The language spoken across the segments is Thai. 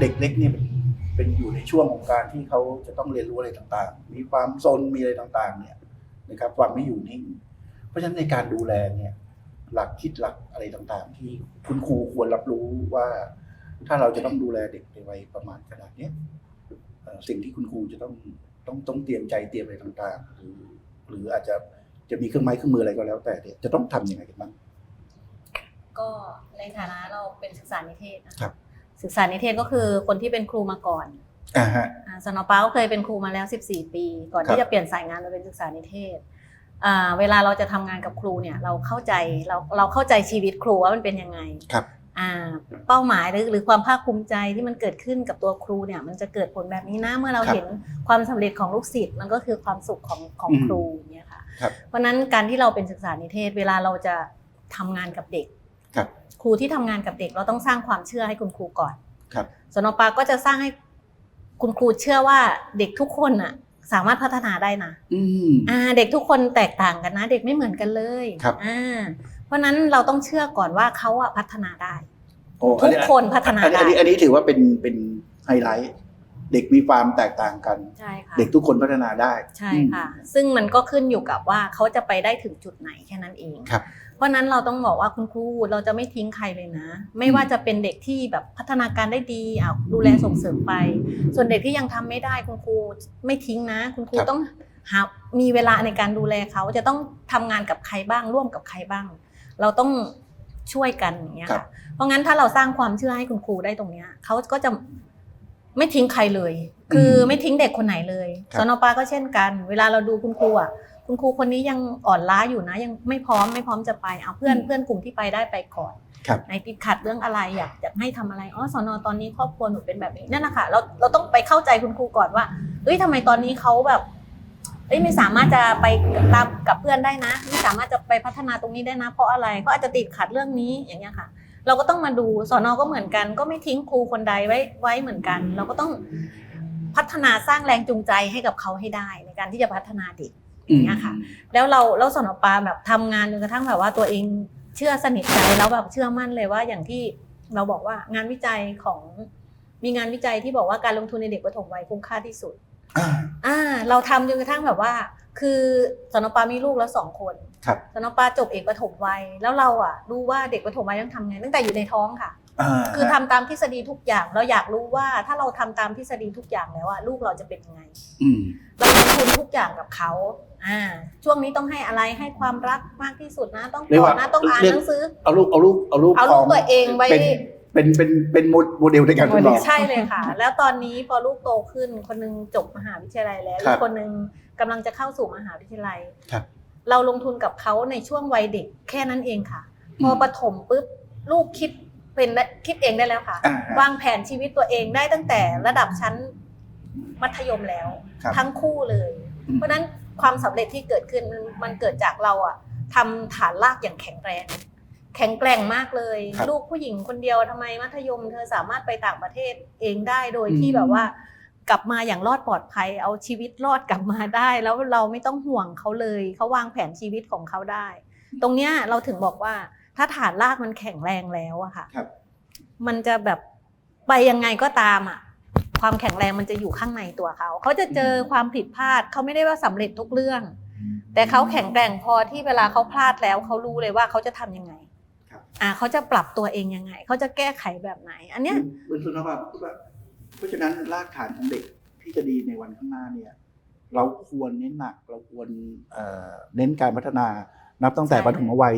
เด็กเล็กเนี่ยเป็นเป็นอยู่ในช่วงของการที่เขาจะต้องเรียนรู้อะไรต่างๆ มีความซนมีอะไรต่างๆ เนี่ยนะครับ ความไม่อยู่นิ่ง เพราะฉะนั้นในการดูแลเนี่ย หลักคิดหลักอะไรต่างๆ ที่คุณครูควรรับรู้ว่า ถ้าเราจะต้องดูแลเด็กในวัยประมาณขนาดเนี้ยเอ่อสิ่งที่คุณครูจะต้องต้องต้องเตรียมใจเตรียมอะไรต่างๆ หรือหรืออาจจะจะมีเครื่องไม้เครื่องมืออะไรก็แล้ว แต่เนี่ยจะต้องทำยังไงกันบ้างก็ในฐานะเราเป็นศึกษานิเทศนะครับ ศึกษานิเทศก็คือคนที่เป็นครูมาก่อนอ่าฮะอ่าสนปาก็เคยเป็นครูมาแล้ว 14 ปี ก่อนครับที่จะเปลี่ยนสายงานมาเป็นศึกษานิเทศอ่าเวลาเราจะทำงานกับครูเนี่ยเราเข้าใจเราเราเข้าใจชีวิตครูว่ามันเป็นยังไงครับอ่าเป้าหมายหรือหรือความภาคภูมิใจที่มันเกิดขึ้นกับตัวครูเนี่ยมันจะเกิดผลแบบนี้นะเมื่อเราครับเห็นความสำเร็จของลูกศิษย์มันก็คือความสุขของของอืมครูเนี่ยค่ะครับเพราะฉะนั้นการที่เราเป็นศึกษานิเทศ เวลาเราจะทำงานกับเด็ก ครับครูที่ทำงานกับเด็กเราต้องสร้างความเชื่อให้คุณครูก่อน ครับสนปาก็จะสร้างให้คุณครูเชื่อว่าเด็กทุกคนน่ะ สามารถพัฒนาได้นะอืมอ่า เด็กทุกคนแตกต่างกันนะ เด็กไม่เหมือนกันเลยครับอ่าเพราะฉะนั้นเราต้องเชื่อก่อนว่าเขาอะพัฒนาได้โอ้ทุกคนพัฒนาอันนี้ได้อันนี้อันนี้ถือว่าเป็นเป็นไฮไลท์เด็กมีความแตกต่างกันใช่ค่ะเด็กทุกคนพัฒนาได้ใช่ค่ะ ซึ่งมันก็ขึ้นอยู่กับว่าเขาจะไปได้ถึงจุดไหนแค่นั้นเองครับ เพราะฉะนั้นเราต้องบอกว่าคุณครูเราจะไม่ทิ้งใครเลยนะ ไม่ว่าจะเป็นเด็กที่แบบพัฒนาการได้ดีอะดูแลส่งเสริมไป ส่วนเด็กที่ยังทำไม่ได้คุณครูไม่ทิ้งนะ คุณครูครับต้องหามีเวลาในการดูแลเขาจะต้องทำงานกับใครบ้าง ร่วมกับใครบ้าง เราต้องช่วยกันอย่างเงี้ยครัค่ะบเพราะงั้นถ้าเราสร้างความเชื่อให้คุณครูได้ตรงเนี้ยเขาก็จะไม่ทิ้งใครเลย คือไม่ทิ้งเด็กคนไหนเลยครับสนปาก็เช่นกัน เวลาเราดูคุณครูอะ คุณครูคนนี้ยังอ่อนล้าอยู่นะ ยังไม่พร้อมไม่พร้อมจะไปเอาเพื่อนเพื่อนกลุ่มที่ไปได้ไปก่อนครับในติดขัดเรื่องอะไรอยากอยากให้ทำอะไรอ๋อสอนอตอนนี้ครอบครัวหนูเป็นแบบนี้นั่นนะคะเราเราต้องไปเข้าใจคุณครูก่อนว่าเอ้ยทำไมตอนนี้เขาแบบเอ้ยไม่สามารถจะไปตามกับเพื่อนได้นะ ไม่สามารถจะไปพัฒนาตรงนี้ได้นะ เพราะอะไรเขาอาจจะติดขัดเรื่องนี้อย่างเงี้ยค่ะ เราก็ต้องมาดูสอนอก็เหมือนกัน ก็ไม่ทิ้งครูคนใดไว้ไว้เหมือนกัน เราก็ต้องพัฒนาสร้างแรงจูงใจให้กับเขาให้ได้ในการที่จะพัฒนาเด็ก อย่างเงี้ยค่ะ แล้วเราแล้วสนปาแบบทำงานจนกระทั่งแบบว่าตัวเองเชื่อสนิทใจแล้วแบบเชื่อมั่นเลยว่าอย่างที่เราบอกว่างานวิจัยของมีงานวิจัยที่บอกว่าการลงทุนในเด็กปฐมวัยคุ้มค่าที่สุดอ่าอ่าเราทำจนกระทั่งแบบว่า คือสนปามีลูกแล้วสองคนครับสนปาจบเอกปฐมวัยแล้วเราอะรู้ว่าเด็กปฐมวัยต้องทำไงตั้งแต่อยู่ในท้องค่ะอ่าคือทำตามทฤษฎีทุกอย่างเราอยากรู้ว่าถ้าเราทำตามทฤษฎีทุกอย่างแล้วอะลูกเราจะเป็นยังไงอืมเราลงทุนทุกอย่างกับเขา อ่าช่วงนี้ต้องให้อะไรให้ความรักมากที่สุดนะ ต้องเรียกกอว่าดนะต้องอ่านเรียก หนังสือ เอาลูกเอาลูกเอาลูกเอาลูกขตัวเองไว้ เป็นเป็นเป็นเป็นโมเดลในการทดลอง ใช่เลยค่ะ แล้วตอนนี้พอลูกโตขึ้นคนหนึงจบมหาวิทยาลัยแล้วครับอีกคนหนึงกำลังจะเข้าสู่มหาวิทยาลัยครับ เราลงทุนกับเขาในช่วงวัยเด็กแค่นั้นเองค่ะ พออืมประถมปุ๊บลูกคิดเป็นได้คิดเองได้แล้วค่ะ อ่าฮะ วางแผนชีวิตตัวเองได้ตั้งแต่ระดับชั้นมัธยมแล้ว ครับทั้งคู่เลย อืม เพราะฉะนั้น ความสำเร็จที่เกิดขึ้นมันมันเกิดจากเราอะทำฐานรากอย่างแข็งแรง แข็งแกร่งมากเลยครับลูกผู้หญิงคนเดียวทำไมมัธยม เธอสามารถไปต่างประเทศเองได้โดยอืมที่แบบว่ากลับมาอย่างรอดปลอดภัย เอาชีวิตรอดกลับมาได้ แล้วเราไม่ต้องห่วงเขาเลยเขาวางแผนชีวิตของเขาได้ ตรงเนี้ยเราถึงบอกว่าถ้าฐานรากมันแข็งแรงแล้วอะค่ะครับมันจะแบบไปยังไงก็ตามอะ ความแข็งแรงมันจะอยู่ข้างในตัวเขา เขาจะเจอความผิดพลาดเขาไม่ได้ว่าสำเร็จทุกเรื่อง แต่เขาแข็งแกร่งพอที่เวลาเขาพลาดแล้วเขารู้เลยว่าเขาจะทำยังไงครับอ่าเขาจะปรับตัวเองยังไง เขาจะแก้ไขแบบไหน อันเนี้ยคุณสุนทรภาพพูดว่าเพราะฉะนั้นรากฐานของเด็กที่จะดีในวันข้างหน้าเนี่ย เราควรเน้นหนัก เราควรเอ่อเน้นการพัฒนานับตั้งแต่ใช่ปฐมวัย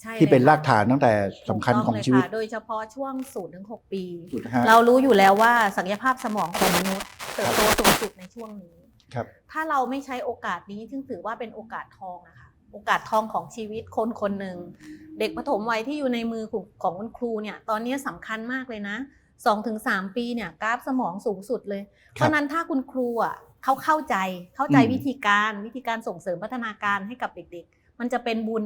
ใช่ที่เป็นลยรากฐานตั้งแต่สำคัญถูกต้ของเลยชีวิตค่ะโดยเฉพาะช่วง0ูนถึงหปีสุดฮะเรารู้อยู่แล้วว่าศักยภาพสมองของมนุษย์เติบโตสูงสุดในช่วงนี้ ครับ ถ้าเราไม่ใช้โอกาสนี้ซึ่งถือว่าเป็นโอกาสทองอะค่ะโอกาสทองของชีวิตคนคนหนึ่ง เด็กปฐมวัยที่อยู่ในมือของของคุณครูเนี่ยตอนนี้สำคัญมากเลยนะ2-3ถึงปีเนี่ยกราฟสมองสูงสุดเลย เพราะฉะนั้นถ้าคุณครูอะเขาเข้าใจเข้าใจอืม วิธีการวิธีการส่งเสริมพัฒนาการให้กับเด็ก ๆ มันจะเป็นบุญ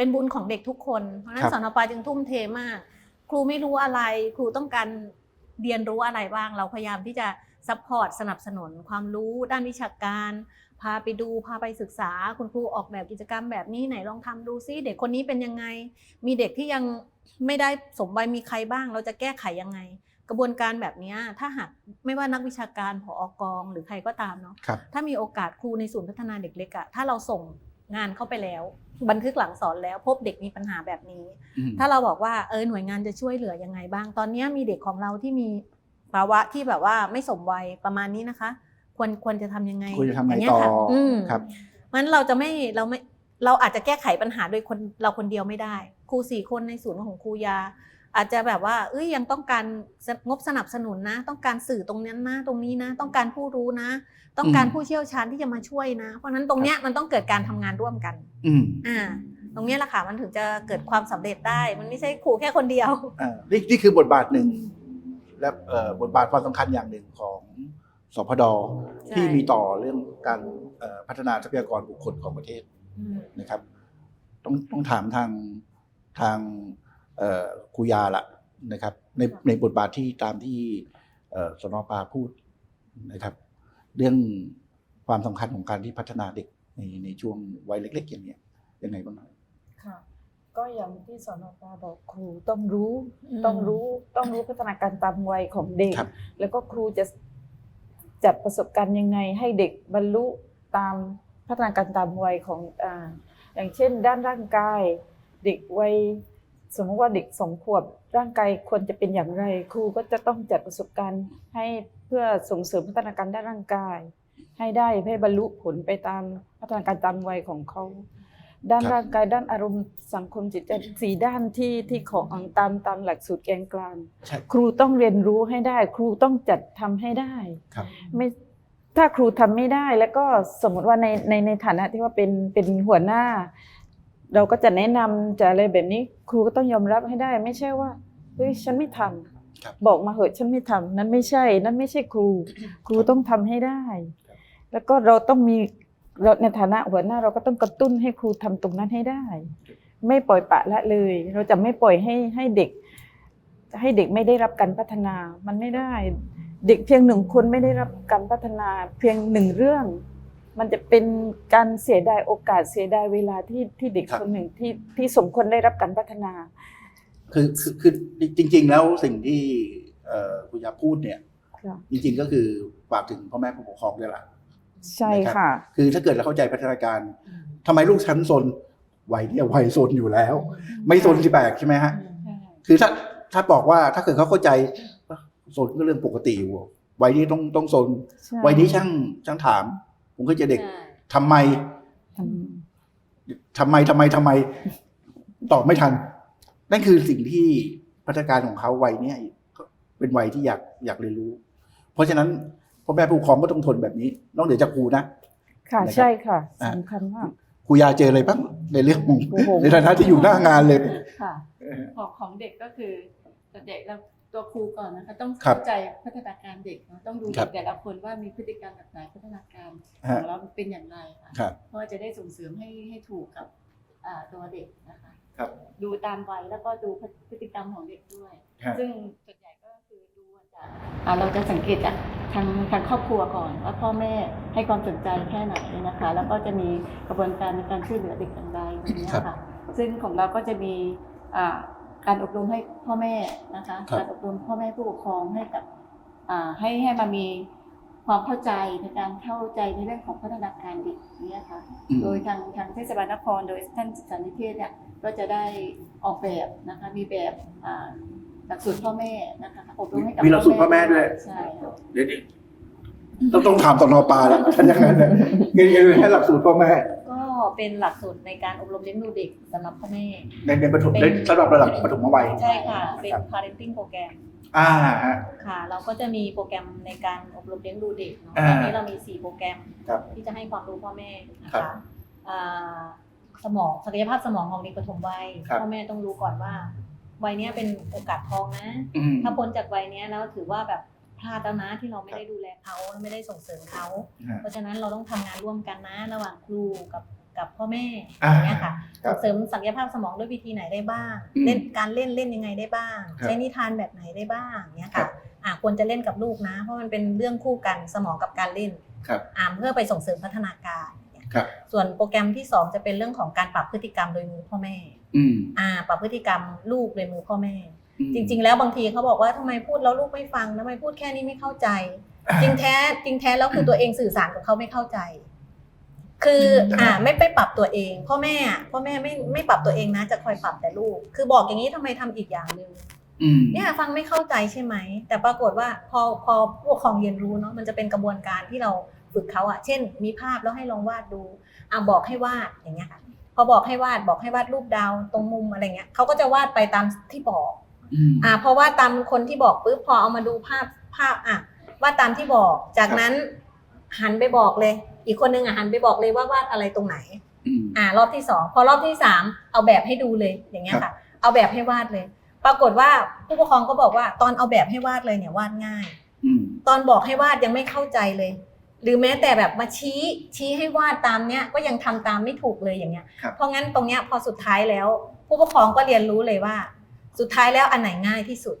เป็นบุญของเด็กทุกคน เพราะฉะนั้นสนปาจึงทุ่มเทมาก ครูไม่รู้อะไรครูต้องการเรียนรู้อะไรบ้าง เราพยายามที่จะซัพพอร์ตสนับสนุนความรู้ด้านวิชาการ พาไปดูพาไปศึกษา คุณครูออกแบบกิจกรรมแบบนี้ไหนลองทำดูซิเด็กคนนี้เป็นยังไง มีเด็กที่ยังไม่ได้สมวัยมีใครบ้าง เราจะแก้ไขยังไง กระบวนการแบบเนี้ยถ้าหากไม่ว่านักวิชาการผออกอง หรือใครก็ตามเนาะ ครับ ถ้ามีโอกาสครูในศูนย์พัฒนาเด็กเล็กอะถ้าเราส่ง งานเข้าไปแล้ว บันทึกหลังสอนแล้ว พบเด็กมีปัญหาแบบนี้อืมถ้าเราบอกว่าเออหน่วยงานจะช่วยเหลือยังไงบ้าง ตอนเนี้ยมีเด็กของเราที่มีภาวะที่แบบว่าไม่สมวัยประมาณนี้นะคะ ควรควรจะทำยังไงควรจะทำไงย่าเยต่อค่ะอืมครับมันเราจะไม่เราไม่เราอาจจะแก้ไขปัญหาโดยคนเราคนเดียวไม่ได้ ครูสี่คนในศูนย์ของครูยา อาจจะแบบว่า เอ้ยยังต้องการงบสนับสนุนนะ ต้องการสื่อตรงนั้นนะ ตรงนี้นะ ต้องการผู้รู้นะ ต้องการอืมผู้เชี่ยวชาญที่จะมาช่วยนะ เพราะฉะนั้นตรงเนี้ยมันต้องเกิดการทำงานร่วมกันอืมอ่า ตรงเนี้ยแหละค่ะมันถึงจะเกิดความสำเร็จได้ มันไม่ใช่ครูแค่คนเดียวอ่านี่นี่คือบทบาทหนึ่ง และเอ่อบทบาทความสำคัญอย่างหนึ่งของสพดใช่ที่มีต่อเรื่องการเอ่อพัฒนาทรัพยากรบุคคลของประเทศอืมนะครับ ต้องต้องถามทางทางเอ่อ ครูยาละนะครับในในบทบาทที่ตามที่เอ่อสนปาพูดนะครับ เรื่องความสำคัญของการที่พัฒนาเด็กในในช่วงวัยเล็ก ๆ อย่างเนี้ยยังไงบ้างครับค่ะก็อย่างที่สอนอปาบอกครูต้องรู้อืมต้องรู้ต้องรู้พัฒนาการตามวัยของเด็กครับแล้วก็ครูจะจัดประสบการณ์ยังไงให้เด็กบรรลุตามพัฒนาการตามวัยของอ่าอย่างเช่น ด้านร่างกาย เด็กวัย สมมติว่าเด็กสองขวบร่างกายควรจะเป็นอย่างไร ครูก็จะต้องจัดประสบการณ์ให้เพื่อส่งเสริมพัฒนาการด้านร่างกาย ให้ได้ให้บรรลุผลไปตามพัฒนาการตามวัยของเขา ด้านครับร่างกายด้านอารมณ์สังคมจิตใจสี่ด้านที่ที่ของตามตามหลักสูตรแกนกลางใช่ครูต้องเรียนรู้ให้ได้ ครูต้องจัดทำให้ได้ครับไม่ถ้าครูทำไม่ได้แล้วก็สมมติว่าในในในฐานะที่ว่าเป็นเป็นหัวหน้า เราก็จะแนะนำจะอะไรแบบนี้ครูก็ต้องยอมรับให้ได้ ไม่ใช่ว่าเฮ้ยฉันไม่ทำครับบอกมาเหอะฉันไม่ทำนั้นไม่ใช่ นั่นไม่ใช่ครู ครูต้องทำให้ได้ครับแล้วก็เราต้องมีเราในฐานะหัวหน้าเราก็ต้องกระตุ้นให้ครูทำตรงนั้นให้ได้ ไม่ปล่อยปละละเลย เราจะไม่ปล่อยให้ให้เด็ก ให้เด็กไม่ได้รับการพัฒนา มันไม่ได้ เด็กเพียงหนึ่งคนไม่ได้รับการพัฒนา เพียงหนึ่งเรื่อง มันจะเป็นการเสียดายโอกาสเสียดายเวลาที่ที่เด็กครับ คนหนึ่งที่ที่สมควรได้รับการพัฒนา คือคือคือจริง ๆ แล้วสิ่งที่เอ่อคุณยาพูดเนี่ย ค่ะ จริง ๆ ก็คือฝากถึงพ่อแม่ผู้ปกครองด้วยล่ะ ใช่ค่ะ คือถ้าเกิดเราเข้าใจพัฒนาการทำไมลูกชั้นซนวัยเนี่ยวัยซนอยู่แล้ว ไม่ซนที่แปลกใช่ไหมฮะ คือถ้าถ้าบอกว่าถ้าเกิดเขาเข้าใจซนก็เรื่องปกติอยู่วัยนี้ต้องต้องซนใช่วัยนี้ช่างช่างถาม ผมก็จะเด็กทำไมทำทำไมทำไมทำไม ตอบไม่ทัน นั่นคือสิ่งที่พัฒนาการของเขาวัยเนี้ยก็เป็นวัยที่อยากอยากเรียนรู้ เพราะฉะนั้นพ่อแม่ผู้ปกครองก็ต้องทนแบบนี้ นอกเหนือจากครูนะค่ะนะครับใช่ค่ะอะสำคัญมากครูยาเจออะไรบ้างในเรื่องของโอ้โหในฐานะที่อยู่หน้างานเลยค่ะของของเด็กก็คือเด็กเรา ตัวครูก่อนนะคะ ต้องครับเข้าใจพัฒนาการเด็กเนอะต้องดูครับ เด็กแต่ละคนว่ามีพฤติกรรมแบบไหนพัฒนาการขฮะองเราเป็นอย่างไรค่ะครับ เพราะว่าจะได้ส่งเสริมให้ให้ถูกกับอ่าตัวเด็กนะคะครับดูตามวัยแล้วก็ดูพฤติกรรมของเด็กด้วย ฮะ ซึ่งส่วนใหญ่ก็คือดูจากอ่าเราจะสังเกตจากทางทางครอบครัวก่อนว่าพ่อแม่ให้ความสนใจแค่ไหนนะคะ แล้วก็จะมีกระบวนการในการช่วยเหลือเด็กอย่างไรแบบนี้ครับค่ะ ซึ่งของเราก็จะมีอ่า การอบรมให้พ่อแม่นะคะ ครับ การอบรมพ่อแม่ผู้ปกครองให้กับอ่าให้ให้มามีความเข้าใจในการเข้าใจในเรื่องของพัฒนาการเด็กเนี่ยค่ะ อืม โดยทางทางเทศบาลนครโดยท่านศึกษานิเทศเนี่ยก็จะได้ออกแบบนะคะมีแบบอ่าหลักสูตรพ่อแม่นะคะอบรมให้กับมีหลักสูตรพ่อแม่ด้วย ใช่ค่ะเดี๋ยวนี้ต้องต้องถามตอนนอปลาแล้วท่านยังไงเนี่ยเงินเงินให้หลักสูตรพ่อแม่ก็ เป็นหลักสูตรในการอบรมเลี้ยงดูเด็กสำหรับพ่อแม่ ในในประถมในสำหรับระดับประถมวัยใช่ค่ะ เป็นครับ parenting โปรแกรมอ่าฮะ ค่ะ เราก็จะมีโปรแกรมในการอบรมเลี้ยงดูเด็กเนาะอ่า ตอนนี้เรามี 4 โปรแกรมครับที่จะให้ความรู้พ่อแม่นะครัคะบอ่าสมองศักยภาพสมองของเด็กปฐมวัยครับ พ่อแม่ต้องรู้ก่อนว่า วัยเนี้ยเป็นโอกาสทองนะ อืม ถ้าพ้นจากวัยเนี้ยแล้วถือว่าแบบพลาดแล้วนะที่เราไม่ได้ดูแลเขาไม่ได้ส่งเสริมเขา ฮะ เพราะฉะนั้นเราต้องทำงานร่วมกันนะระหว่างครูกับ กับพ่อแม่ออ่าย่างเงี้ยค่ะครับส่งเสริมศักยภาพสมองด้วยวิธีไหนได้บ้างอืมเล่นการเล่นเล่นยังไงได้บ้างครับใช้นิทานแบบไหนได้บ้างเนี้ยครัค่ะบอ่าควรจะเล่นกับลูกนะ เพราะมันเป็นเรื่องคู่กันสมองกับการเล่นครับอ่าเพื่อไปส่งเสริมพัฒนาการเนี่ยครับส่วนโปรแกรมที่สองจะเป็นเรื่องของการปรับพฤติกรรมโดยมือพ่อแม่อืมอ่า ปรับพฤติกรรมลูกโดยมือพ่อแม่อืมจริง ๆ แล้วบางทีเขาบอกว่าทำไมพูดแล้วลูกไม่ฟังทำไมพูดแค่นี้ไม่เข้าใจ จริงแท้จริงแท้แล้วคือตัวเองสื่อสารกับเขาไม่เข้าใจ คืออ่าไม่ไปปรับตัวเองพ่อแม่อะพ่อแม่ไม่ไม่ปรับตัวเองนะ จะคอยปรับแต่ลูก คือบอกอย่างนี้ทำไมทำอีกอย่างหนึ่งอืมเนี่ยฟังไม่เข้าใจใช่ไหม แต่ปรากฏว่าพอพอผู้ปกครองเรียนรู้เนาะมันจะเป็นกระบวนการที่เราฝึกเขาอะเช่น มีภาพแล้วให้ลองวาดดูอะบอกให้วาดอย่างเงี้ยค่ะพอบอกให้วาดบอกให้วาดรูปดาวตรงมุมอะไรเงี้ยเขาก็จะวาดไปตามที่บอกอืมอ่าเพราะว่าตามคนที่บอกปุ๊บพอเอามาดูภาพภาพอะวาดตามที่บอก จากนั้นหันไปบอกเลย อีกคนนึงอะหันไปบอกเลยว่าวาดอะไรตรงไหนอืมอ่ารอบที่สองพอรอบที่สามเอาแบบให้ดูเลยอย่างเงี้ยค่ะ เอาแบบให้วาดเลย ปรากฏว่าผู้ปกครองก็บอกว่าตอนเอาแบบให้วาดเลยเนี่ยวาดง่ายอืมตอนบอกให้วาดยังไม่เข้าใจเลย หรือแม้แต่แบบมาชี้ชี้ให้วาดตามเนี้ยก็ยังทำตามไม่ถูกเลยอย่างเงี้ยครับเพราะงั้นตรงเนี้ยพอสุดท้ายแล้ว ผู้ปกครองก็เรียนรู้เลยว่า สุดท้ายแล้วอันไหนง่ายที่สุด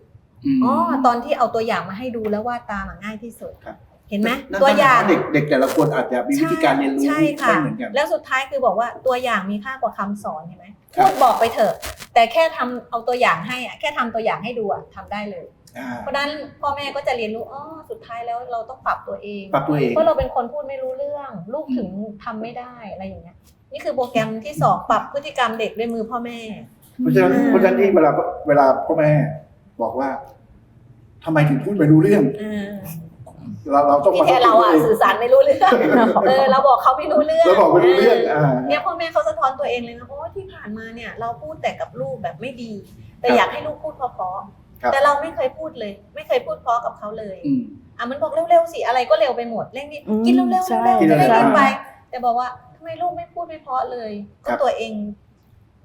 มอ๋อตอนที่เอาตัวอย่างมาให้ดูแล้ววาดตามอะง่ายที่สุดครับ เห็นไหมนั่นตัวอย่างเด็กเด็กแต่ละคนอาจจะมีวิธีการเรียนรู้ใช่ไม่ค่ะเหมือนกันแล้วสุดท้ายคือบอกว่าตัวอย่างมีค่ากว่าคำสอนเห็นไหมครัพูบดบอกไปเถอะ แต่แค่ทำเอาตัวอย่างให้อะแค่ทำตัวอย่างให้ดูอะทำได้เลยอ่าเพราะฉะนั้นพ่อแม่ก็จะเรียนรู้อ๋อสุดท้ายแล้วเราต้องปรับตัวเองปรับตัวเองเพราะเราเป็นคนพูดไม่รู้เรื่อง ลูกถึงทำไม่ได้อะไรอย่างเงี้ยนี่คือโปรแกรมที่สองปรับพฤติกรรมเด็กด้วยมือพ่อแม่ เพราะฉะนั้นอืมเพราะฉะนั้นที่เวลาเวลาพ่อแม่บอกว่าทำไมถึงพูดไม่รู้เรื่องอ่า เราเราต้องที่มาแท้เราอะทบทวนสื่อสารไม่รู้เรื่องเออเราบอกเขาไม่รู้เรื่องเราบอกไม่รู้เรื่องอ่าเนี่ยพ่อแม่เขาสะท้อนตัวเองเลยนะเพราะว่าที่ผ่านมาเนี่ยเราพูดแต่กับลูกแบบไม่ดี แต่ครับอยากให้ลูกพูดเพราะครับๆแต่เราไม่เคยพูดเลย ไม่เคยพูดเพราะกับเขาเลยอืมอะมันบอกเร็วๆสิอะไรก็เร็วไปหมดเร่งรีบอืมกินเร็วๆเร็วใช่ๆกินจะเร็ได้วๆรีบไป แต่บอกว่าทำไมลูกไม่พูดไม่เพราะเลยครัก็บตัวเอง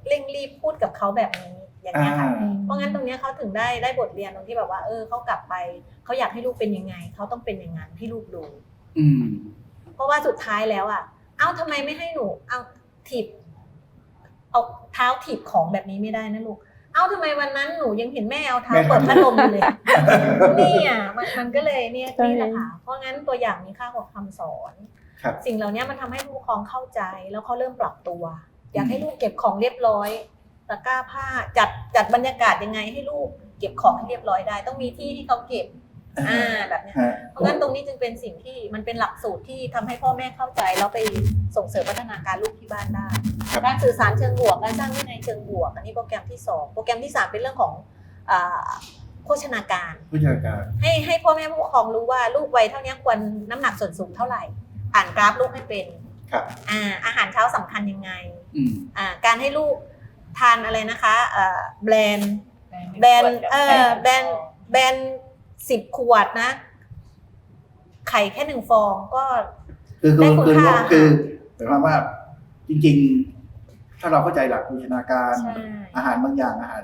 เร่งรีบพูดกับเขาแบบนี้ อย่างอ่าเงี้ยค่ะเพราะงั้นตรงเนี้ยเขาถึงได้ได้บทเรียนตรงที่แบบว่า เออเขากลับไปเขาอยากให้ลูกเป็นยังไงเขาต้องเป็นอย่างนั้นให้ลูกดูอืมเพราะว่าสุดท้ายแล้วอะ เอ้าทำไมไม่ให้หนูเอาถีบเอาเท้าถีบของแบบนี้ไม่ได้นะลูกเอ้าทำไมวันนั้นหนูยังเห็นแม่เอาเท้าแม่ทำเปิดพัดลมอยู่เลยเนี่ยมันมันก็เลยเนี่ยใช่นี่แหละค่ะเพราะงั้นตัวอย่างมีค่ากว่าคำสอนครับสิ่งเหล่านี้มันทำให้ผู้ปกครองเข้าใจแล้วเขาเริ่มปรับตัว อยากให้ลูกเก็บของเรียบร้อย ตะกร้าผ้าจัดจัดบรรยากาศยังไงให้ลูกเก็บของให้เรียบร้อยได้ ต้องมีที่ให้เขาเก็บอ่าแบบเนี้ยฮะเพราะงั้นตรงนี้จึงเป็นสิ่งที่มันเป็นหลักสูตรที่ทำให้พ่อแม่เข้าใจ แล้วไปส่งเสริมพัฒนาการลูกที่บ้านได้ครับการสื่อสารเชิงบวกการสร้างวินัยเชิงบวก อันนี้โปรแกรมที่สองโปรแกรมที่สามเป็นเรื่องของอ่าโภชนาการผู้จัดการ ให้ให้พ่อแม่ผู้ปกครองรู้ว่าลูกวัยเท่านี้ควรน้ำหนักส่วนสูงเท่าไหร่ อ่านกราฟลูกให้เป็นครับอ่าอาหารเช้าสำคัญยังไงอืมอ่าการให้ลูก ทานอะไรนะคะเอ่อแบรนด์แบรนด์เออแบรนด์แบรนด์สิบขวดนะ ไข่แค่หนึ่งฟองก็ คือได้คือคุณคือค่าคือหมายความว่าจริง ๆ ถ้าเราเข้าใจหลักโภชนาการ ใช่อาหารบางอย่างอาหาร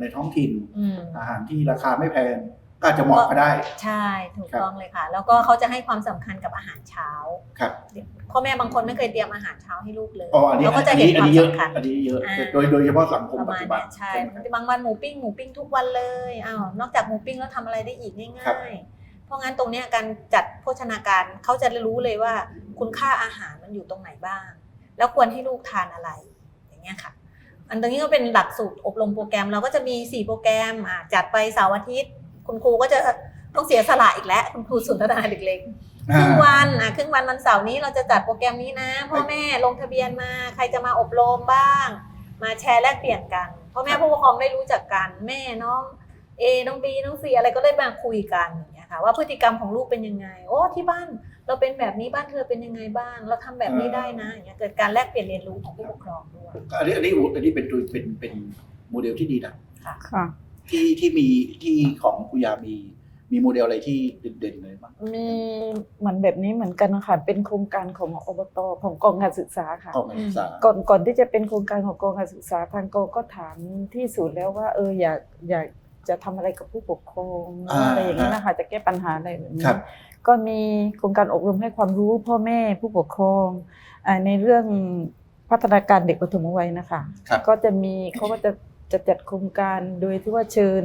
ในท้องถิ่น อืมอาหารที่ราคาไม่แพง ก็อาจจะเหมาะก็ได้ ใช่ถูกครับต้องเลยค่ะ แล้วก็เขาจะให้ความสำคัญกับอาหารเช้าครับพ่อแม่บางคนไม่เคยเตรียมอาหารเช้าให้ลูกเลยอ๋ออันนี้เราก็จะอันเห็นนี้คอันวามนี้เยอะสำคัญอันนี้เยอะอ่าโดยโดยเฉพาะสังคมประปัจมาณจุบันเนี้ยใช่ไหมครับบางวันหมูปิ้งหมูปิ้งทุกวันเลยอ้าวนอกจากหมูปิ้งแล้วทำอะไรได้อีกครัง่าบยๆเพราะงั้นตรงเนี้ยการจัดโภชนาการเขาจะรู้เลยว่า คุณค่าอาหารมันอยู่ตรงไหนบ้าง แล้วควรให้ลูกทานอะไร อย่างเงี้ยค่ะอันตรงนี้ก็เป็นหลักสูตรอบรมโปรแกรมเราก็จะมี 4 โปรแกรมอ่าจัดไปเสาร์อาทิตย์ คุณครูก็จะต้องเสียสละอีกแล้ว คุณครูสุนทรนาเด็กเล็กครึ่งวันอะครึ่งวันวันเสาร์นี้เราจะจัดโปรแกรมนี้นะพ่อแม่ลงทะเบียนมา ใครจะมาอบรมบ้าง มาแชร์แลกเปลี่ยนกันพ่อแม่ผู้ปกครองได้รู้จักกันแม่น้องเอน้องบีน้องซีอะไรก็ได้มาคุยกันอย่างเงี้ยค่ะว่าพฤติกรรมของลูกเป็นยังไง โอ้ที่บ้านเราเป็นแบบนี้บ้านเธอเป็นยังไงบ้าง เราทำแบบนี้ได้นะอย่างเงี้ยเกิดการแลกเปลี่ยนเรียนรู้ของผู้ปกครองด้วยอันนี้อันนี้อันนี้เป็นตัวเป็นเป็นโมเดลที่ดีนะค่ะ ที่ที่มีที่ของคุยามีมีโมเดลอะไรที่เด่นๆเลยบ้างมีเหมือนแบบนี้เหมือนกันนะคะเป็นโครงการของอบตของกองการศึกษาค่ะ ของการศึกษาก่อนก่อนที่จะเป็นโครงการของกองการศึกษาทางกองก็ถามที่ศูนย์แล้วว่าเอออยากอยากจะทำอะไรกับผู้ปกครองอ่าอะไรอย่างนี้ยนะคะจะแก้ปัญหาอะไรแบบนี้ครับก็มีโครงการอบรมให้ความรู้พ่อแม่ผู้ปกครองอ่าในเรื่องพัฒนาการเด็กปฐมวัยนะคะครับก็จะมีเขาก็จะ จะจัดโครงการโดยที่ว่าเชิญ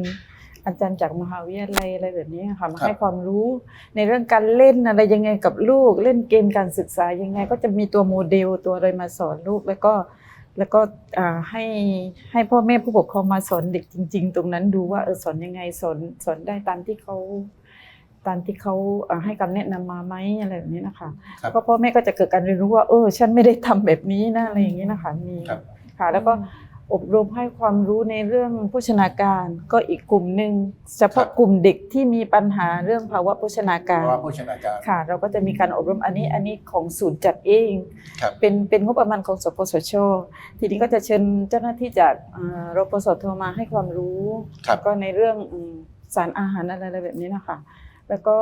อาจารย์จากมหาวิทยาลัยอะไรแบบนี้ค่ะมาให้ความรู้ในเรื่องการเล่นอะไรยังไงกับลูก เล่นเกมการศึกษายังไง ก็จะมีตัวโมเดลตัวอะไรมาสอนลูกแล้วก็แล้วก็อ่าให้ให้พ่อแม่ผู้ปกครองมาสอนเด็กจริง ๆ ตรงนั้นดูว่าเออสอนยังไงสอนสอนได้ตามที่เขาตามที่เขาอ่าให้คำแนะนำมาไหมอะไรแบบนี้นะคะครับเพราะพ่อแม่ก็จะเกิดการเรียนรู้ว่าเออฉันไม่ได้ทำแบบนี้นะอะไรอย่างนี้นะคะมีครับค่ะแล้วก็ อบรมให้ความรู้ในเรื่องโภชนาการ ก็อีกกลุ่มหนึ่งเฉพาะกลุ่มเด็กที่มีปัญหาเรื่องภาวะโภชนาเพการราะว่าโภชนาการค่ะ เราก็จะมีการอบรมอันนี้อันนี้ของศูนย์จัดเองครับเป็นเป็นงบประมาณของสปสชทีนี้ก็จะเชิญเจ้าหน้าที่จากอ่ารปสทมาให้ความรู้ครับก็ในเรื่องอืมสารอาหารอะไรอะไรแบบนี้นะคะแล้วก็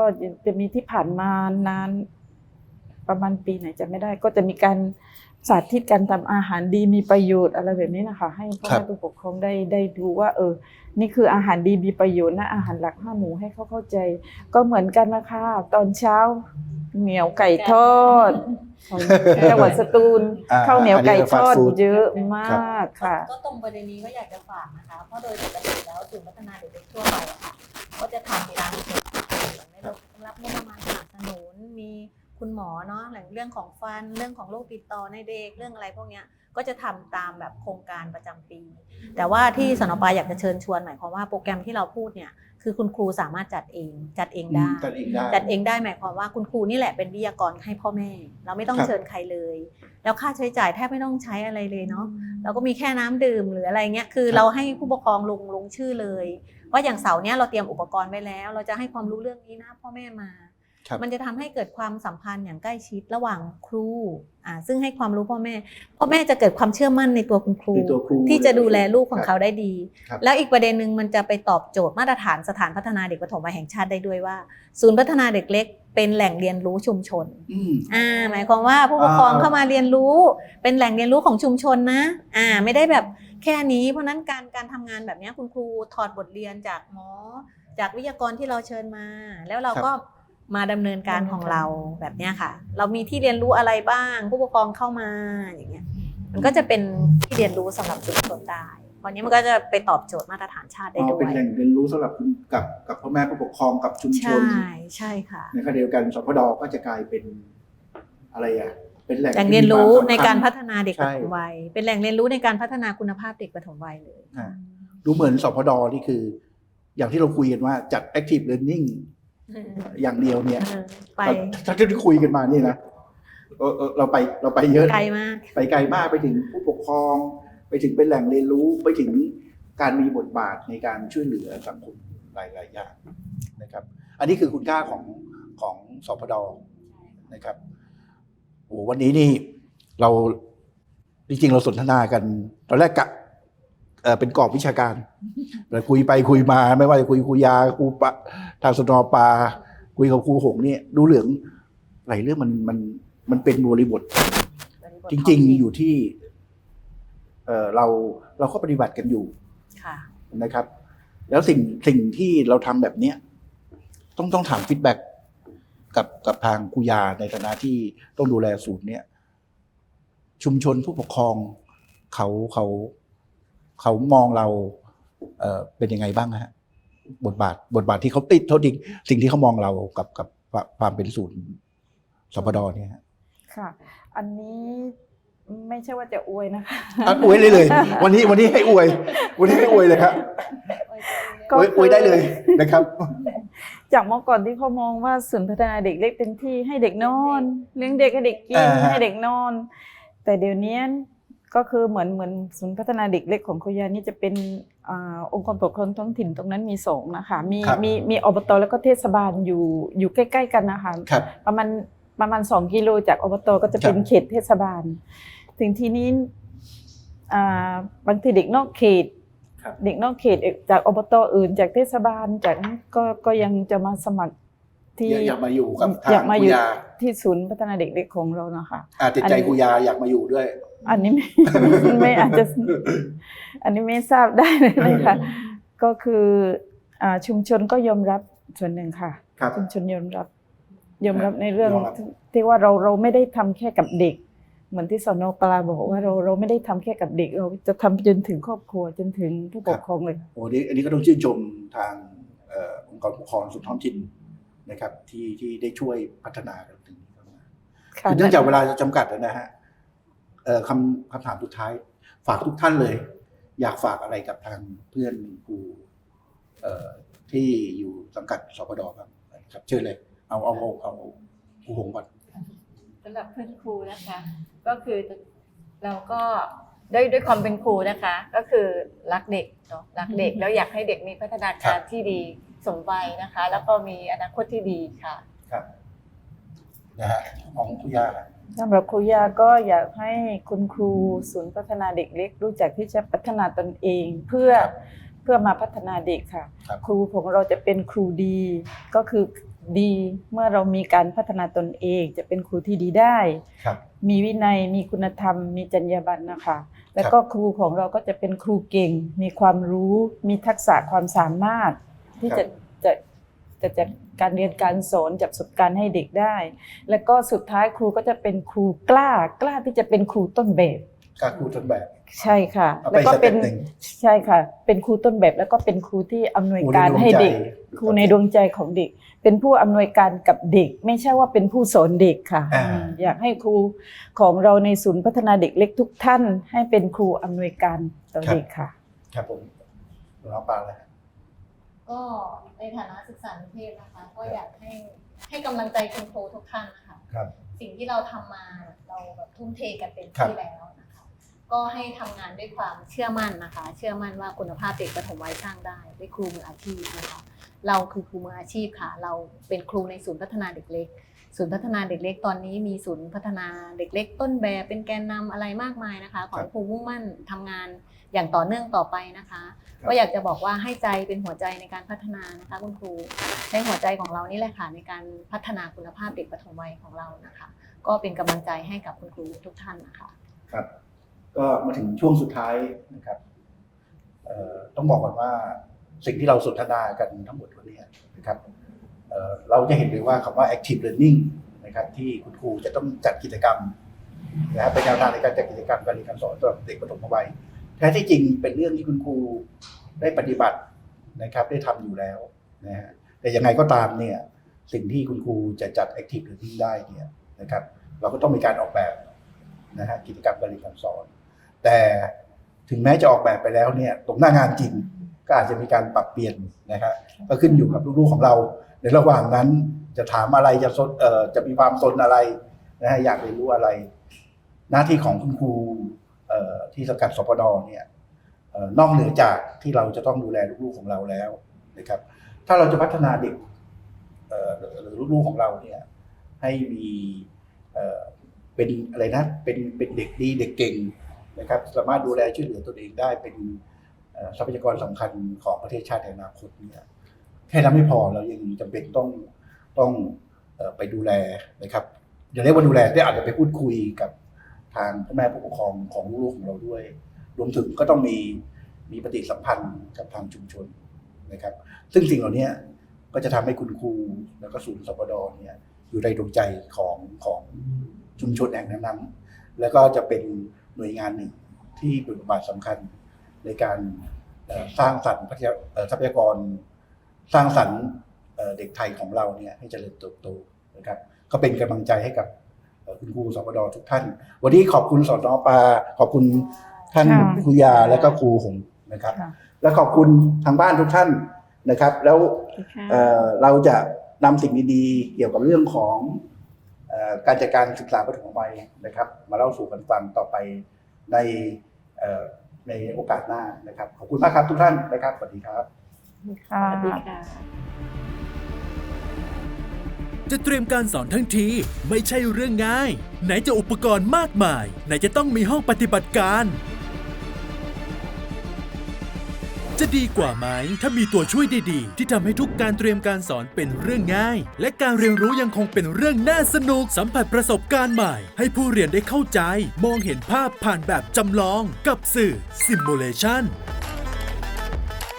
จะมีที่ผ่านมานานประมาณปีไหนจะไม่ได้ก็จะมีการ สาธิตการทำอาหารดีมีประโยชน์อะไรแบบนี้นะคะ ให้พ่อครัแม่บผู้ปกครองได้ได้ดูว่า เออ นี่คืออาหารดีมีประโยชน์นะอาหารหลักห้าหมู่ให้เขาเข้าใจ ก็เหมือนกันนะคะตอนเช้าเหนียวไก่ทอดของจังหวัดสตูลอ่าข้าวเหนียวไก่ทอดอันนี้ก็ fast food เยอะมากค่ะ ก็ตรงประเด็นนี้ก็อยากจะฝากนะคะ เพราะโดยปกติแล้วศูนย์พัฒนาเด็กเล็กทั่วไปอะค่ะก็จะทำการฝึกไม่ได้รับงบประมาณสนับสนุนมี คุณหมอเนาะแหล่งเรื่องของฟันเรื่องของโรคติดต่อในเด็กเรื่องอะไรพวกเนี้ยก็จะทำตามแบบโครงการประจำปี แต่ว่าที่สนปอยากจะเชิญชวนหมายความว่าโปรแกรมที่เราพูดเนี่ยคือคุณครูสามารถจัดเอง จัดเองได้ จัดเองได้จัดเองได้หมายความว่าคุณครูนี่แหละเป็นวิทยากรให้พ่อแม่ เราไม่ต้องครับเชิญใครเลย แล้วค่าใช้จ่ายแทบไม่ต้องใช้อะไรเลยเนาะเราก็มีแค่น้ำดื่มหรืออะไรเงี้ยคือครับเราให้ผู้ปกครองลงลงชื่อเลย ว่าอย่างเสาร์เนี้ยเราเตรียมอุปกรณ์ไว้แล้ว เราจะให้ความรู้เรื่องนี้นะพ่อแม่มาครับ มันจะทำให้เกิดความสัมพันธ์อย่างใกล้ชิดระหว่างครูอ่าซึ่งให้ความรู้พ่อแม่ พ่อแม่จะเกิดความเชื่อมั่นในตัวคุณครูในตัวครูที่จะดูแลลูกของครับเขาได้ดีครับแล้วอีกประเด็นหนึ่งมันจะไปตอบโจทย์มาตรฐานสถานพัฒนาเด็กปฐมวัยแห่งชาติได้ด้วยว่า ศูนย์พัฒนาเด็กเล็กเป็นแหล่งเรียนรู้ชุมชนอืมอ่าหมายความว่าผู้ปกครองอ่าเข้ามาเรียนรู้ เป็นแหล่งเรียนรู้ของชุมชนนะอ่าไม่ได้แบบแค่นี้ เพราะฉะนั้นการการทำงานแบบเนี้ยคุณครูถอดบทเรียนจากหมอจากวิทยากรที่เราเชิญมา แล้วเราก็ มาดำเนินการของเราแบบเนี้ยค่ะ เรามีที่เรียนรู้อะไรบ้าง ผู้ปกครองเข้ามาอย่างเงี้ยมันก็จะเป็นที่เรียนรู้สำหรับชุมชนได้เพราะนี้มันก็จะไปตอบโจทย์มาตรฐานชาติได้อ๋อด้วเป็นยแหล่งเรียนรู้สำหรับคุณกับกับพ่อแม่ผู้ปกครองกับชุมชใช่นใช่ค่ะในขณะเดียวกันสพดก็จะกลายเป็นอะไรอะเป็นแหล่งแหล่งเรียนรู้ที่มีควมในการสำคัญพัฒนาเด็กใช่ปฐมวัย เป็นแหล่งเรียนรู้ในการพัฒนาคุณภาพเด็กปฐมวัยเลยอ่าดูเหมือนสพดนี่คือ อย่างที่เราคุยกันว่าจัด active learning อย่างเดียวเนี่ยเออไปถ้าที่คุยกันมานี่นะเออเออเราไปเราไปเยอะนะไกลมาก ไปไกลมากไปถึงผู้ปกครอง ไปถึงเป็นแหล่งเรียนรู้ไปถึงการมีบทบาทในการช่วยเหลือสังคมหลายๆอย่างนะครับ อันนี้คือคุณค่าของของสพดนะครับโอ้วันนี้นี่เราจริงๆเราสนทนากันตอนแรกกะ เอ่อเป็นกรอบวิชาการแต่คุยไปคุยมาไม่ว่าจะคุยครูยาครูปะทางสนอปลาคุยกับครูหงเนี่ยดูเหลืองหลายเรื่องมันมันมันเป็นบริบท จริง ๆ อยู่ที่ เออเราเราก็ปฏิบัติกันอยู่ค่ะนะครับ แล้วสิ่งสิ่งที่เราทำแบบเนี้ยต้องต้องถามฟีดแบ็กกับกับทางครูยาในฐานะที่ต้องดูแลศูนย์เนี่ย ชุมชนผู้ปกครองเขาเขา เขามองเราเออเป็นยังไงบ้างฮะบทบาท บทบาทที่เขาติดเท่าจริงสิ่งที่เขามองเรากับกับความเป็นศูนย์สปดเนี่ยฮะค่ะ อันนี้ไม่ใช่ว่าจะอวยนะคะอะอวยเลยเลย วันนี้วันนี้ให้อวย วันนี้ให้อวยเลยครับก็อวยอวยได้เลยนะครับ จากเมื่อก่อนที่เขามองว่าศูนย์พัฒนาเด็กเล็กเป็นที่ให้เด็กนอน เลี้ยงเด็กให้เด็กกินอ่าฮะให้เด็กนอน แต่เดี๋ยวนี้ ก็คือเหมือนเหมือนศูนย์พัฒนาเด็กเล็กของโคยานี่จะเป็นอาองค์กรปกครองท้องถิ่นตรงนั้นมีสองนะคะมีครับมีมีอบตแล้วก็เทศบาลอยู่อยู่ใกล้ ๆ กันนะคะครับประมาณประมาณสองกิโลจากอบตก็จะเป็นครับเขตเทศบาล ถึงทีนี้อ่าบางทีเด็กนอกเขตครับเด็กนอกเขตจากอบตอื่น จากเทศบาลจากนั้นก็ก็ยังจะมาสมัคร ที่อยากอยากมาอยู่กับทางอยากมาอยู่ครูยาที่ศูนย์พัฒนาเด็กเล็กของเรานะคะอาจจะใจอันนี้ครูยาอยากมาอยู่ด้วย อันนี้ไม่ไม่อาจจะ อันนี้ไม่ทราบได้เลยค่ะ ก็คืออ่าชุมชนก็ยอมรับส่วนหนึ่งค่ะครับชุมชนยอมรับยอมรับในเรื่องยอมรับที่ว่าเราเราไม่ได้ทำแค่กับเด็ก เหมือนที่สนปลาบอกว่าเราเราไม่ได้ทำแค่กับเด็ก เราจะทำจนถึงครอบครัวจนถึงผู้ปกครองเลยโอ้นี่อันนี้ก็ต้องชื่นชมทางเอ่อองค์กรปกครองส่วนท้องถิ่น นะครับที่ที่ได้ช่วยพัฒนากันถึงนี้เข้ามาค่ะคือเนื่องจากเวลาจำกัดนะฮะเอ่อคำคำถามสุดท้าย ฝากทุกท่านเลย อยากฝากอะไรกับทางเพื่อนครูเอ่อที่อยู่สังกัดสปดครับครับ เชิญเลย เอาเอาเอาเอาครูหงก่อนสำหรับเพื่อนครูนะคะ ก็คือเราก็ด้วยด้วยความเป็นครูนะคะ ก็คือรักเด็กเนาะรักเด็กแล้วอยากให้เด็กมีพัฒนาการที่ดี สมวัยนะคะ แล้วก็มีอนาคตที่ดีค่ะ ครับนะฮะของคุณย่าสำหรับครูยาก็อยากให้คุณครูศูนย์พัฒนาเด็กเล็ก รู้จักที่จะพัฒนาตนเอง เพื่อเพื่อมาพัฒนาเด็กค่ะ ครับ ครูของเราจะเป็นครูดี ก็คือดีเมื่อเรามีการพัฒนาตนเอง จะเป็นครูที่ดีได้ ครับ มีวินัยมีคุณธรรม มีจรรยาบรรณนะคะ แล้วก็ครูของเราก็จะเป็นครูเก่ง มีความรู้ มีทักษะความสามารถ ที่ครัจะบจะจะจัดการเรียนการสอนจับประสบการณ์ให้เด็กได้ แล้วก็สุดท้ายครูก็จะเป็นครูกล้ากล้าที่จะเป็นครูต้นแบบการครูต้นแบบ ใช่ค่ะเอาไปแล้วก็เป็นสเต็ปหนึ่งใช่ค่ะ เป็นครูต้นแบบแล้วก็เป็นครูที่อำนวยการให้เด็ก ครูในดวงใจของเด็ก เป็นผู้อำนวยการกับเด็ก ไม่ใช่ว่าเป็นผู้สอนเด็กค่ะอ่าอืมอยากให้ครูของเราในศูนย์พัฒนาเด็กเล็กทุกท่าน ให้เป็นครูอำนวยการต่อเด็กค่ะ ครับผมน้องปาเลย ก็ในฐานะศึกษานิเทศนะคะ ก็อยากให้ให้กำลังใจคุณครูทุกท่านนะคะ ครับ สิ่งที่เราทำมาเราแบบทุ่มเทกันเต็มครับที่แล้วนะคะ ก็ให้ทำงานด้วยความเชื่อมั่นนะคะ เชื่อมั่นว่าคุณภาพเด็กประถมวัยสร้างได้ด้วยครูมืออาชีพนะคะ เราคือครูมืออาชีพค่ะ เราเป็นครูในศูนย์พัฒนาเด็กเล็ก ศูนย์พัฒนาเด็กเล็กตอนนี้มีศูนย์พัฒนาเด็กเล็ก ต้นแบบเป็นแกนนำอะไรมากมายนะคะ ขอให้ครูมุ่งมั่นทำงาน อย่างต่อเนื่องต่อไปนะคะ ก็อยากจะบอกว่าให้ใจเป็นหัวใจในการพัฒนานะคะคุณครูในหัวใจของเรานี่แหละค่ะในการพัฒนาคุณภาพเด็กปฐมวัยของเรานะคะ ก็เป็นกำลังใจให้กับคุณครูทุกท่านนะคะครับก็มาถึงช่วงสุดท้ายนะครับเอ่อต้องบอกก่อนว่าสิ่งที่เราสนทนากันทั้งหมดวันนี้นะครับเอ่อเราจะเห็นเลยว่าคำว่า active learning นะครับที่คุณครูจะต้องจัดกิจกรรมนะครับเป็นแนวทางในการจัดกิจกรรมการเรียนการสอนสำหรับเด็กปฐมวัย แท้ที่จริงเป็นเรื่องที่คุณครูได้ปฏิบัตินะครับ ได้ทำอยู่แล้วนะฮะแต่ยังไงก็ตามเนี่ยสิ่งที่คุณครูจะจัด active learning ได้เนี่ยนะครับ เราก็ต้องมีการออกแบบนะฮะกิจกรรมการเรียนการสอน แต่ถึงแม้จะออกแบบไปแล้วเนี่ยตรงหน้างานจริงก็อาจจะมีการปรับเปลี่ยนนะครับก็ขึ้นอยู่กับลูกๆของเรา ในระหว่างนั้นจะถามอะไรจะสนเอ่อจะมีความสนอะไรนะฮะอยากเรียนรู้อะไร หน้าที่ของคุณครู ที่สกัดสปดเนี่ยนอกเหนือจากที่เราจะต้องดูแลลูกๆของเราแล้วนะครับ ถ้าเราจะพัฒนาเด็กหรือลูกๆของเราเนี่ยให้มีเป็นอะไรนะเป็นเป็นเด็กดีเด็กเก่งนะครับ สามารถดูแลช่วยเหลือตนเองได้เป็นทรัพยากรสำคัญของประเทศชาติในอนาคตเนี่ยแค่นั้นไม่พอเรายังจำเป็นต้องต้องไปดูแลนะครับอย่าเรียกว่าดูแลได้อาจจะไปพูดคุยกับ ทางพ่อแม่ผู้ปกครองของลูกๆของเราด้วย รวมถึงก็ต้องมีมีปฏิสัมพันธ์กับทางชุมชนนะครับ ซึ่งสิ่งเหล่านี้ก็จะทำให้คุณครูแล้วก็ศูนย์สปดเนี่ยอยู่ในดวงใจของของชุมชนแห่งนั้นๆแล้วก็จะเป็นหน่วยงานหนึ่งที่มีบทบาทสำคัญในการสร้างสรรค์ทรัพยากร สร้างสรรค์เด็กไทยของเราเนี่ยให้เจริญเติบโตนะครับ ก็เป็นกำลังใจให้กับ คุณครูสปดทุกท่าน วันนี้ขอบคุณสอนอปาขอบคุณท่านค่ะครูยาและก็ครูหงนะครับ ค่ะ และขอบคุณทางบ้านทุกท่านนะครับ แล้วเอ่อเราจะนำสิ่งดีๆ เกี่ยวกับเรื่องของเอ่อการจัดการศึกษาปฐมวัยนะครับ มาเล่าสู่กันฟังต่อไปในเอ่อในโอกาสหน้านะครับ ขอบคุณมากครับทุกท่านนะครับสวัสดีครับค่ะ สวัสดีค่ะ จะเตรียมการสอนทั้งทีไม่ใช่เรื่องง่าย ไหนจะอุปกรณ์มากมาย ไหนจะต้องมีห้องปฏิบัติการ จะดีกว่าไหมถ้ามีตัวช่วยดีๆ ที่ทำให้ทุกการเตรียมการสอนเป็นเรื่องง่าย และการเรียนรู้ยังคงเป็นเรื่องน่าสนุกสัมผัสประสบการณ์ใหม่ ให้ผู้เรียนได้เข้าใจ มองเห็นภาพผ่านแบบจำลองกับสื่อ Simulation น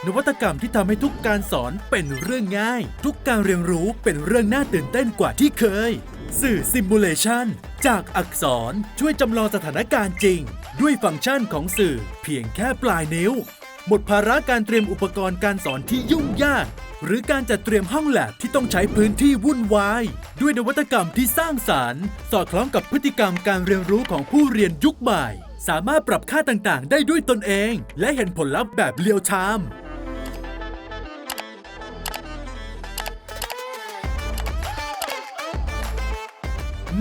นวัตกรรมที่ทำให้ทุกการสอนเป็นเรื่องง่าย ทุกการเรียนรู้เป็นเรื่องน่าตื่นเต้นกว่าที่เคย สื่อซิมูเลชันจากอักษรช่วยจำลองสถานการณ์จริง ด้วยฟังก์ชันของสื่อเพียงแค่ปลายนิ้ว หมดภาระการเตรียมอุปกรณ์การสอนที่ยุ่งยาก หรือการจัดเตรียมห้องแลบที่ต้องใช้พื้นที่วุ่นวาย ด้วยนวัตกรรมที่สร้างสารรค์ สอดคล้องกับพฤติกรรมการเรียนรู้ของผู้เรียนยุคใหม่สามารถปรับค่าต่างๆ ได้ด้วยตนเอง และเห็นผลลัพธ์แบบเรียลไทม์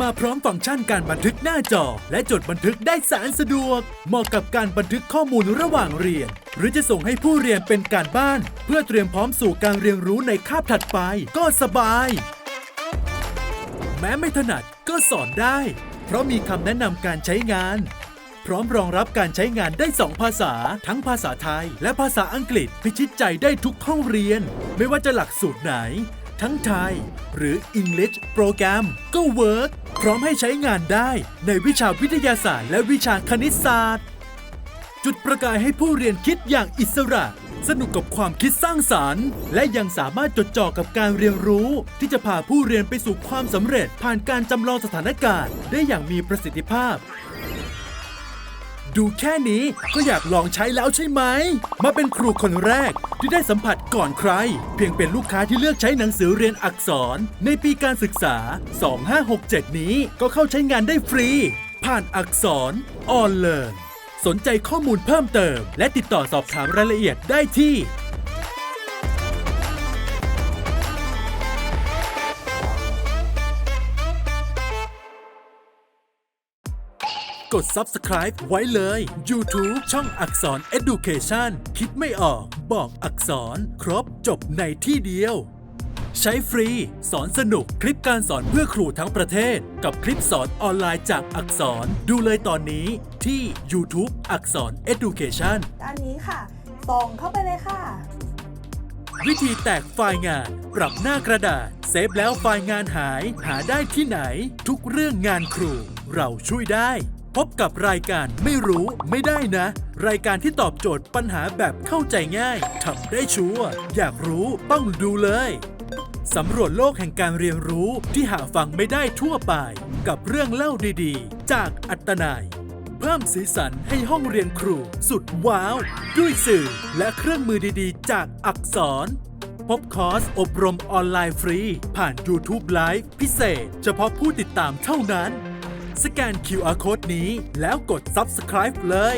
มาพร้อมฟังก์ชันการบันทึกหน้าจอ และจดบันทึกได้แสนสะดวก เหมาะกับการบันทึกข้อมูลระหว่างเรียน หรือจะส่งให้ผู้เรียนเป็นการบ้าน เพื่อเตรียมพร้อมสู่การเรียนรู้ในคาบถัดไป ก็สบาย แม้ไม่ถนัดก็สอนได้ เพราะมีคำแนะนำการใช้งาน พร้อมรองรับการใช้งานได้2ภาษา ทั้งภาษาไทย และภาษาอังกฤษพิชิตใจได้ทุกห้องเรียน ไม่ว่าจะหลักสูตรไหน ทั้งไทย หรือ English โปรแกรมก็เวิร์กพร้อมให้ใช้งานได้ในวิชาวิทยาศาสตร์และวิชาคณิตศาสตร์ จุดประกายให้ผู้เรียนคิดอย่างอิสระ สนุกกับความคิดสร้างสารรค์ และยังสามารถจดจ่อกับการเรียนรู้ ที่จะพาผู้เรียนไปสู่ความสำเร็จผ่านการจำลองสถานการณ์ ได้อย่างมีประสิทธิภาพ ดูแค่นี้ก็อยากลองใช้แล้วใช่ไหม มาเป็นครูคนแรกที่ได้สัมผัสก่อนใคร เพียงเป็นลูกค้าที่เลือกใช้หนังสือเรียนอักษร ในปีการศึกษา 2567 นี้ก็เข้าใช้งานได้ฟรี ผ่านอักษรออนเลินสนใจข้อมูลเพิ่มเติม และติดต่อสอบถามรายละเอียดได้ที่ กด subscribe ไว้เลย YouTube ช่องอักษร Education คิดไม่ออก บอกอักษร ครบจบในที่เดียว ใช้ฟรี สอนสนุกคลิปการสอนเพื่อครูทั้งประเทศ กับคลิปสอนออนไลน์จากอักษร ดูเลยตอนนี้ที่ YouTube อักษร Education ด้านนี้ค่ะ ส่งเข้าไปเลยค่ะ วิธีแตกไฟล์งาน ปรับหน้ากระดาษ เซฟแล้วไฟล์งานหาย หาได้ที่ไหน ทุกเรื่องงานครู เราช่วยได้ พบกับรายการไม่รู้ไม่ได้นะ รายการที่ตอบโจทย์ปัญหาแบบเข้าใจง่ายทำได้ชัวร์อยากรู้ต้องดูเลยสำรวจโลกแห่งการเรียนรู้ที่หาฟังไม่ได้ทั่วไป กับเรื่องเล่าดีๆ จากอัตนาย เพิ่มสีสันให้ห้องเรียนครูสุดว้าว ด้วยสื่อและเครื่องมือดีๆ จากอักษร พบคอร์สอบรมออนไลน์ฟรี ผ่าน YouTube Live พิเศษ เฉพาะผู้ติดตามเท่านั้น สแกน QR Code นี้แล้วกด Subscribe เลย